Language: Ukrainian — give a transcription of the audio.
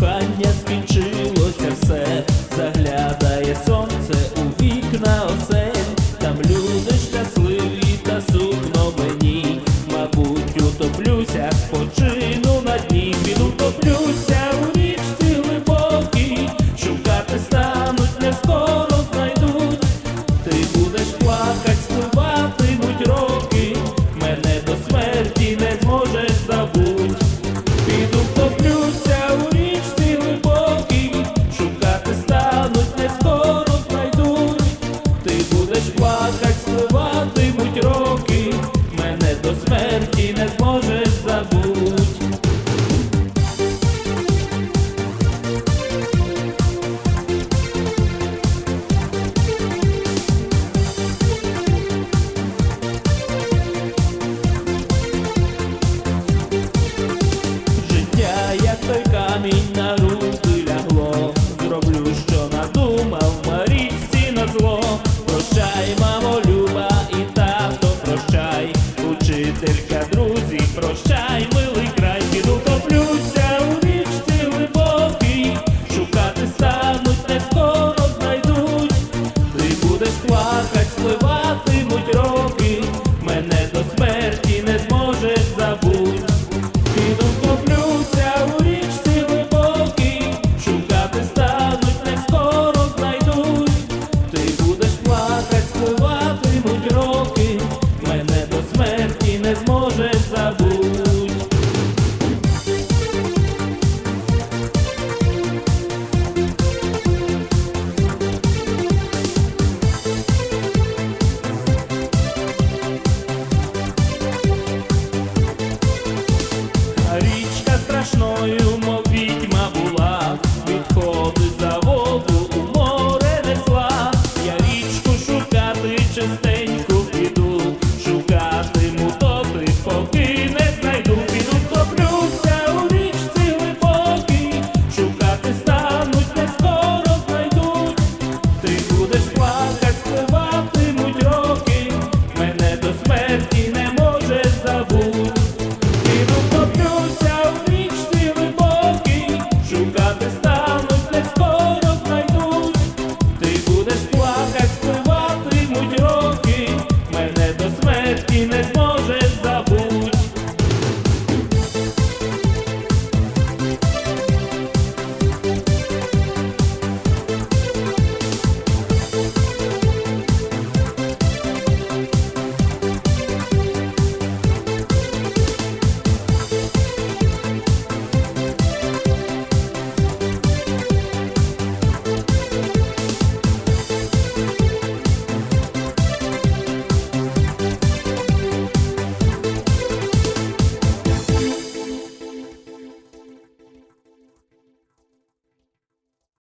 кохання спогадах спливатимуть роки, мене до смерті не зможе. друзі, прощаймо. sweat.